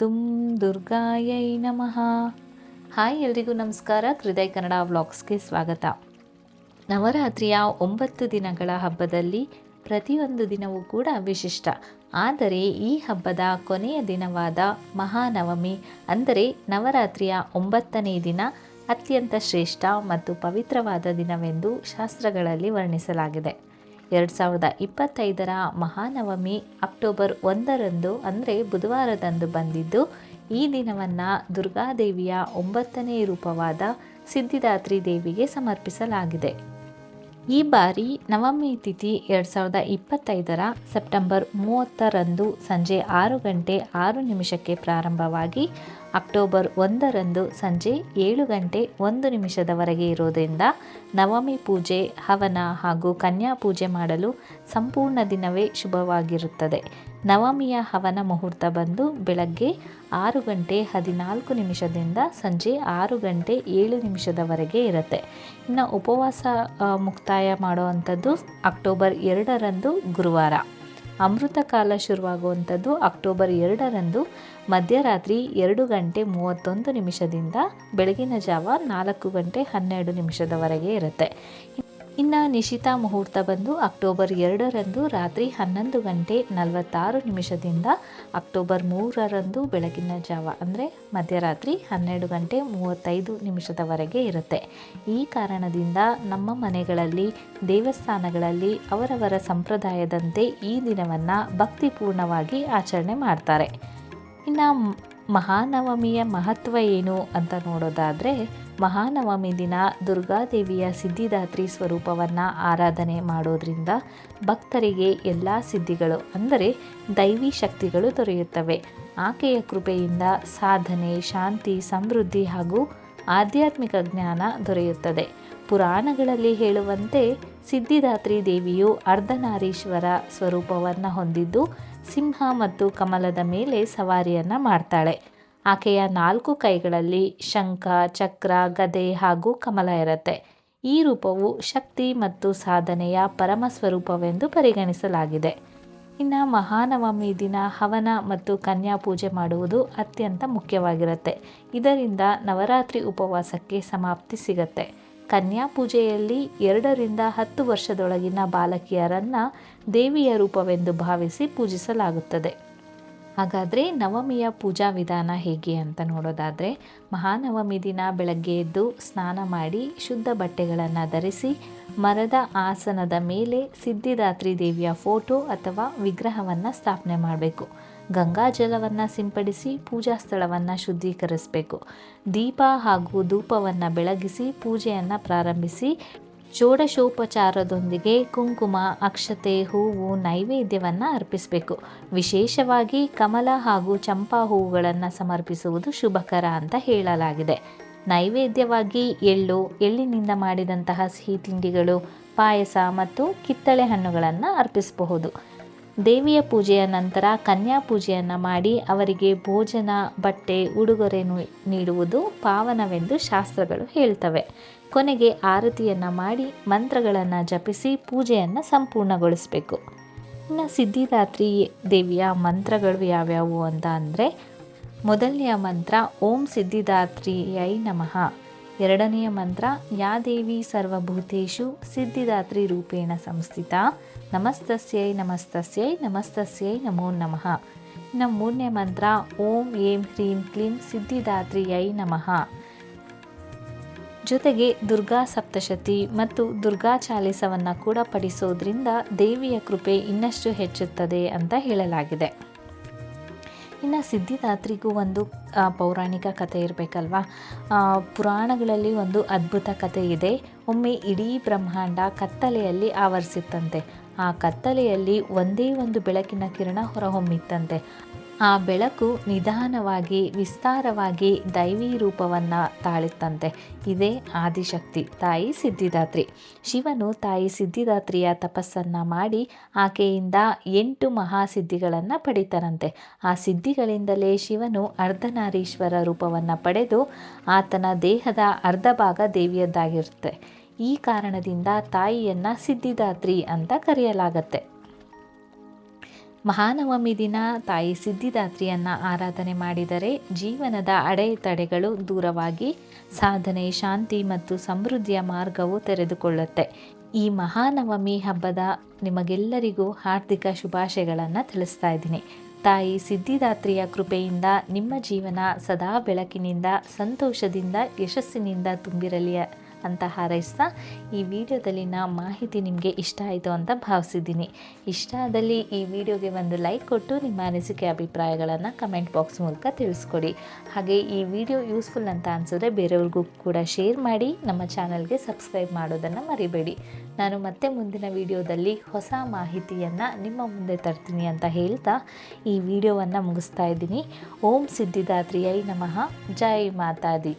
ದುಂ ದುರ್ಗಾಯೈ ನಮಃ. ಹಾಯ್ ಎಲ್ರಿಗೂ ನಮಸ್ಕಾರ. ಹೃದಯ ಕನ್ನಡ ವ್ಲಾಗ್ಸ್ಗೆ ಸ್ವಾಗತ. ನವರಾತ್ರಿಯ ಒಂಬತ್ತು ದಿನಗಳ ಹಬ್ಬದಲ್ಲಿ ಪ್ರತಿಯೊಂದು ದಿನವೂ ಕೂಡ ವಿಶಿಷ್ಟ. ಆದರೆ ಈ ಹಬ್ಬದ ಕೊನೆಯ ದಿನವಾದ ಮಹಾನವಮಿ, ಅಂದರೆ ನವರಾತ್ರಿಯ ಒಂಬತ್ತನೇ ದಿನ, ಅತ್ಯಂತ ಶ್ರೇಷ್ಠ ಮತ್ತು ಪವಿತ್ರವಾದ ದಿನವೆಂದು ಶಾಸ್ತ್ರಗಳಲ್ಲಿ ವರ್ಣಿಸಲಾಗಿದೆ. ಎರಡು ಸಾವಿರದ ಇಪ್ಪತ್ತೈದರ ಮಹಾನವಮಿ ಅಕ್ಟೋಬರ್ ಒಂದರಂದು, ಅಂದರೆ ಬುಧವಾರದಂದು ಬಂದಿದ್ದು, ಈ ದಿನವನ್ನು ದುರ್ಗಾದೇವಿಯ ಒಂಬತ್ತನೇ ರೂಪವಾದ ಸಿದ್ಧಿದಾತ್ರಿ ದೇವಿಗೆ ಸಮರ್ಪಿಸಲಾಗಿದೆ. ಈ ಬಾರಿ ನವಮಿ ತಿಥಿ ಎರಡು ಸಾವಿರದ ಇಪ್ಪತ್ತೈದರ ಸೆಪ್ಟೆಂಬರ್ ಮೂವತ್ತರಂದು ಸಂಜೆ ಆರು ಗಂಟೆ ಆರು ನಿಮಿಷಕ್ಕೆ ಪ್ರಾರಂಭವಾಗಿ ಅಕ್ಟೋಬರ್ ಒಂದರಂದು ಸಂಜೆ ಏಳು ಗಂಟೆ ಒಂದು ನಿಮಿಷದವರೆಗೆ ಇರೋದರಿಂದ ನವಮಿ ಪೂಜೆ, ಹವನ ಹಾಗೂ ಕನ್ಯಾ ಪೂಜೆ ಮಾಡಲು ಸಂಪೂರ್ಣ ದಿನವೇ ಶುಭವಾಗಿರುತ್ತದೆ. ನವಮಿಯ ಹವನ ಮುಹೂರ್ತ ಬಂದು ಬೆಳಗ್ಗೆ ಆರು ಗಂಟೆ ಹದಿನಾಲ್ಕು ನಿಮಿಷದಿಂದ ಸಂಜೆ ಆರು ಗಂಟೆ ಏಳು ನಿಮಿಷದವರೆಗೆ ಇರುತ್ತೆ. ಇನ್ನು ಉಪವಾಸ ಮುಕ್ತಾಯ ಮಾಡುವಂಥದ್ದು ಅಕ್ಟೋಬರ್ ಎರಡರಂದು ಗುರುವಾರ. ಅಮೃತ ಕಾಲ ಶುರುವಾಗುವಂಥದ್ದು ಅಕ್ಟೋಬರ್ ಎರಡರಂದು ಮಧ್ಯರಾತ್ರಿ ಎರಡು ಗಂಟೆ ಮೂವತ್ತೊಂದು ನಿಮಿಷದಿಂದ ಬೆಳಗಿನ ಜಾವ ನಾಲ್ಕು ಗಂಟೆ ಹನ್ನೆರಡು ನಿಮಿಷದವರೆಗೆ ಇರುತ್ತೆ. ಇನ್ನು ನಿಶಿತ ಮುಹೂರ್ತ ಬಂದು ಅಕ್ಟೋಬರ್ ಎರಡರಂದು ರಾತ್ರಿ ಹನ್ನೊಂದು ಗಂಟೆ ನಲವತ್ತಾರು ನಿಮಿಷದಿಂದ ಅಕ್ಟೋಬರ್ ಮೂರರಂದು ಬೆಳಗಿನ ಜಾವ, ಅಂದರೆ ಮಧ್ಯರಾತ್ರಿ ಹನ್ನೆರಡು ಗಂಟೆ ಮೂವತ್ತೈದು ನಿಮಿಷದವರೆಗೆ ಇರುತ್ತೆ. ಈ ಕಾರಣದಿಂದ ನಮ್ಮ ಮನೆಗಳಲ್ಲಿ, ದೇವಸ್ಥಾನಗಳಲ್ಲಿ ಅವರವರ ಸಂಪ್ರದಾಯದಂತೆ ಈ ದಿನವನ್ನು ಭಕ್ತಿಪೂರ್ಣವಾಗಿ ಆಚರಣೆ ಮಾಡ್ತಾರೆ. ಇನ್ನು ಮಹಾನವಮಿಯ ಮಹತ್ವ ಏನು ಅಂತ ನೋಡೋದಾದರೆ, ಮಹಾನವಮಿ ದಿನ ದುರ್ಗಾದೇವಿಯ ಸಿದ್ಧಿದಾತ್ರಿ ಸ್ವರೂಪವನ್ನು ಆರಾಧನೆ ಮಾಡೋದ್ರಿಂದ ಭಕ್ತರಿಗೆ ಎಲ್ಲ ಸಿದ್ಧಿಗಳು, ಅಂದರೆ ದೈವಿ ಶಕ್ತಿಗಳು ದೊರೆಯುತ್ತವೆ. ಆಕೆಯ ಕೃಪೆಯಿಂದ ಸಾಧನೆ, ಶಾಂತಿ, ಸಮೃದ್ಧಿ ಹಾಗೂ ಆಧ್ಯಾತ್ಮಿಕ ಜ್ಞಾನ ದೊರೆಯುತ್ತದೆ. ಪುರಾಣಗಳಲ್ಲಿ ಹೇಳುವಂತೆ ಸಿದ್ಧಿದಾತ್ರಿ ದೇವಿಯು ಅರ್ಧನಾರೀಶ್ವರ ಸ್ವರೂಪವನ್ನು ಹೊಂದಿದ್ದು, ಸಿಂಹ ಮತ್ತು ಕಮಲದ ಮೇಲೆ ಸವಾರಿಯನ್ನು ಮಾಡ್ತಾಳೆ. ಆಕೆಯ ನಾಲ್ಕು ಕೈಗಳಲ್ಲಿ ಶಂಖ, ಚಕ್ರ, ಗದೆ ಹಾಗೂ ಕಮಲ ಇರುತ್ತೆ. ಈ ರೂಪವು ಶಕ್ತಿ ಮತ್ತು ಸಾಧನೆಯ ಪರಮ ಸ್ವರೂಪವೆಂದು ಪರಿಗಣಿಸಲಾಗಿದೆ. ಇನ್ನು ಮಹಾನವಮಿ ದಿನ ಹವನ ಮತ್ತು ಕನ್ಯಾ ಪೂಜೆ ಮಾಡುವುದು ಅತ್ಯಂತ ಮುಖ್ಯವಾಗಿರುತ್ತೆ. ಇದರಿಂದ ನವರಾತ್ರಿ ಉಪವಾಸಕ್ಕೆ ಸಮಾಪ್ತಿ ಸಿಗತ್ತೆ. ಕನ್ಯಾ ಪೂಜೆಯಲ್ಲಿ ಎರಡರಿಂದ ಹತ್ತು ವರ್ಷದೊಳಗಿನ ಬಾಲಕಿಯರನ್ನು ದೇವಿಯ ರೂಪವೆಂದು ಭಾವಿಸಿ ಪೂಜಿಸಲಾಗುತ್ತದೆ. ಹಾಗಾದರೆ ನವಮಿಯ ಪೂಜಾ ವಿಧಾನ ಹೇಗೆ ಅಂತ ನೋಡೋದಾದರೆ, ಮಹಾನವಮಿ ದಿನ ಬೆಳಗ್ಗೆ ಎದ್ದು ಸ್ನಾನ ಮಾಡಿ ಶುದ್ಧ ಬಟ್ಟೆಗಳನ್ನು ಧರಿಸಿ ಮರದ ಆಸನದ ಮೇಲೆ ಸಿದ್ಧಿದಾತ್ರಿ ದೇವಿಯ ಫೋಟೋ ಅಥವಾ ವಿಗ್ರಹವನ್ನು ಸ್ಥಾಪನೆ ಮಾಡಬೇಕು. ಗಂಗಾ ಜಲವನ್ನು ಸಿಂಪಡಿಸಿ ಪೂಜಾ ಸ್ಥಳವನ್ನು ಶುದ್ಧೀಕರಿಸಬೇಕು. ದೀಪ ಹಾಗೂ ಧೂಪವನ್ನು ಬೆಳಗಿಸಿ ಪೂಜೆಯನ್ನು ಪ್ರಾರಂಭಿಸಿ ಷೋಡಶೋಪಚಾರದೊಂದಿಗೆ ಕುಂಕುಮ, ಅಕ್ಷತೆ, ಹೂವು ನೈವೇದ್ಯವನ್ನು ಅರ್ಪಿಸಬೇಕು. ವಿಶೇಷವಾಗಿ ಕಮಲ ಹಾಗೂ ಚಂಪಾ ಹೂವುಗಳನ್ನು ಸಮರ್ಪಿಸುವುದು ಶುಭಕರ ಅಂತ ಹೇಳಲಾಗಿದೆ. ನೈವೇದ್ಯವಾಗಿ ಎಳ್ಳು, ಎಳ್ಳಿನಿಂದ ಮಾಡಿದಂತಹ ಸಿಹಿ ತಿಂಡಿಗಳು ಪಾಯಸ ಮತ್ತು ಕಿತ್ತಳೆ ಹಣ್ಣುಗಳನ್ನು ಅರ್ಪಿಸಬಹುದು. ದೇವಿಯ ಪೂಜೆಯ ನಂತರ ಕನ್ಯಾ ಪೂಜೆಯನ್ನು ಮಾಡಿ ಅವರಿಗೆ ಭೋಜನ, ಬಟ್ಟೆ, ಉಡುಗೊರೆ ನೀಡುವುದು ಪಾವನವೆಂದು ಶಾಸ್ತ್ರಗಳು ಹೇಳ್ತವೆ. ಕೊನೆಗೆ ಆರತಿಯನ್ನು ಮಾಡಿ ಮಂತ್ರಗಳನ್ನು ಜಪಿಸಿ ಪೂಜೆಯನ್ನು ಸಂಪೂರ್ಣಗೊಳಿಸಬೇಕು. ಇನ್ನು ಸಿದ್ಧಿದಾತ್ರಿ ದೇವಿಯ ಮಂತ್ರಗಳು ಯಾವ್ಯಾವು ಅಂತ ಅಂದರೆ, ಮೊದಲನೆಯ ಮಂತ್ರ ಓಂ ಸಿದ್ಧಿದಾತ್ರಿಯೈ ನಮಃ. ಎರಡನೆಯ ಮಂತ್ರ ಯಾ ದೇವಿ ಸರ್ವಭೂತೇಶು ಸಿದ್ಧಿದಾತ್ರಿ ರೂಪೇಣ ಸಂಸ್ಥಿತ. ನಮಸ್ತಸ್ಯೈ ನಮಸ್ತಸ್ಯೈ ನಮಸ್ತಸ್ಯೈ ನಮೋ ನಮಃ. ಇನ್ನು ಮೂರನೇ ಮಂತ್ರ ಓಂ ಏಂ ಹ್ರೀಂ ಕ್ಲೀಂ ಸಿದ್ಧಿದಾತ್ರಿಯೈ ನಮಃ. ಜೊತೆಗೆ ದುರ್ಗಾ ಸಪ್ತಶತಿ ಮತ್ತು ದುರ್ಗಾ ಚಾಲಿಸವನ್ನು ಕೂಡ ಪಡಿಸೋದ್ರಿಂದ ದೇವಿಯ ಕೃಪೆ ಇನ್ನಷ್ಟು ಹೆಚ್ಚುತ್ತದೆ ಅಂತ ಹೇಳಲಾಗಿದೆ. ಇನ್ನು ಸಿದ್ಧಿದಾತ್ರಿಗೂ ಒಂದು ಪೌರಾಣಿಕ ಕಥೆ ಇರಬೇಕಲ್ವಾ? ಪುರಾಣಗಳಲ್ಲಿ ಒಂದು ಅದ್ಭುತ ಕಥೆ ಇದೆ. ಒಮ್ಮೆ ಇಡೀ ಬ್ರಹ್ಮಾಂಡ ಕತ್ತಲೆಯಲ್ಲಿ ಆವರಿಸಿತ್ತಂತೆ. ಆ ಕತ್ತಲೆಯಲ್ಲಿ ಒಂದೇ ಒಂದು ಬೆಳಕಿನ ಕಿರಣ ಹೊರಹೊಮ್ಮಿತ್ತಂತೆ. ಆ ಬೆಳಕು ನಿಧಾನವಾಗಿ, ವಿಸ್ತಾರವಾಗಿ ದೈವಿ ರೂಪವನ್ನು ತಾಳುತ್ತಂತೆ. ಇದೇ ಆದಿಶಕ್ತಿ. ತಾಯಿ ಸಿದ್ಧಿದಾತ್ರಿ. ಶಿವನು ತಾಯಿ ಸಿದ್ಧಿದಾತ್ರಿಯ ತಪಸ್ಸನ್ನು ಮಾಡಿ ಆಕೆಯಿಂದ ಎಂಟು ಮಹಾಸಿದ್ಧಿಗಳನ್ನು ಪಡಿತಾರಂತೆ ಆ ಸಿದ್ಧಿಗಳಿಂದಲೇ ಶಿವನು ಅರ್ಧನಾರೀಶ್ವರ ರೂಪವನ್ನು ಪಡೆದು ಆತನ ದೇಹದ ಅರ್ಧ ಭಾಗ ದೇವಿಯದ್ದಾಗಿರುತ್ತೆ. ಈ ಕಾರಣದಿಂದ ತಾಯಿಯನ್ನು ಸಿದ್ಧಿದಾತ್ರಿ ಅಂತ ಕರೆಯಲಾಗತ್ತೆ. ಮಹಾನವಮಿ ದಿನ ತಾಯಿ ಸಿದ್ಧಿದಾತ್ರಿಯನ್ನು ಆರಾಧನೆ ಮಾಡಿದರೆ ಜೀವನದ ಅಡೆತಡೆಗಳು ದೂರವಾಗಿ ಸಾಧನೆ, ಶಾಂತಿ ಮತ್ತು ಸಮೃದ್ಧಿಯ ಮಾರ್ಗವು ತೆರೆದುಕೊಳ್ಳುತ್ತೆ. ಈ ಮಹಾನವಮಿ ಹಬ್ಬದ ನಿಮಗೆಲ್ಲರಿಗೂ ಹಾರ್ದಿಕ ಶುಭಾಶಯಗಳನ್ನು ತಿಳಿಸ್ತಾ ಇದ್ದೀನಿ. ತಾಯಿ ಸಿದ್ಧಿದಾತ್ರಿಯ ಕೃಪೆಯಿಂದ ನಿಮ್ಮ ಜೀವನ ಸದಾ ಬೆಳಕಿನಿಂದ, ಸಂತೋಷದಿಂದ, ಯಶಸ್ಸಿನಿಂದ ತುಂಬಿರಲಿ. ಅಂತ ಹಾರೈಸ್ತಾ ಈ ವಿಡಿಯೋದಲ್ಲಿನ ಮಾಹಿತಿ ನಿಮಗೆ ಇಷ್ಟ ಆಯಿತು ಅಂತ ಭಾವಿಸಿದ್ದೀನಿ. ಇಷ್ಟ ಆದಲ್ಲಿ ಈ ವಿಡಿಯೋಗೆ ಒಂದು ಲೈಕ್ ಕೊಟ್ಟು ನಿಮ್ಮ ಅನಿಸಿಕೆ ಅಭಿಪ್ರಾಯಗಳನ್ನು ಕಮೆಂಟ್ ಬಾಕ್ಸ್ ಮೂಲಕ ತಿಳಿಸ್ಕೊಡಿ. ಹಾಗೆ ಈ ವಿಡಿಯೋ ಯೂಸ್ಫುಲ್ ಅಂತ ಅನಿಸಿದ್ರೆ ಬೇರೆಯವ್ರಿಗೂ ಕೂಡ ಶೇರ್ ಮಾಡಿ, ನಮ್ಮ ಚಾನಲ್ಗೆ ಸಬ್ಸ್ಕ್ರೈಬ್ ಮಾಡೋದನ್ನು ಮರಿಬೇಡಿ. ನಾನು ಮತ್ತೆ ಮುಂದಿನ ವಿಡಿಯೋದಲ್ಲಿ ಹೊಸ ಮಾಹಿತಿಯನ್ನು ನಿಮ್ಮ ಮುಂದೆ ತರ್ತೀನಿ ಅಂತ ಹೇಳ್ತಾ ಈ ವಿಡಿಯೋವನ್ನು ಮುಗಿಸ್ತಾ ಇದ್ದೀನಿ. ಓಂ ಸಿದ್ಧಿದಾತ್ರಿಯೈ ನಮಃ. ಜೈ ಮಾತಾದಿ.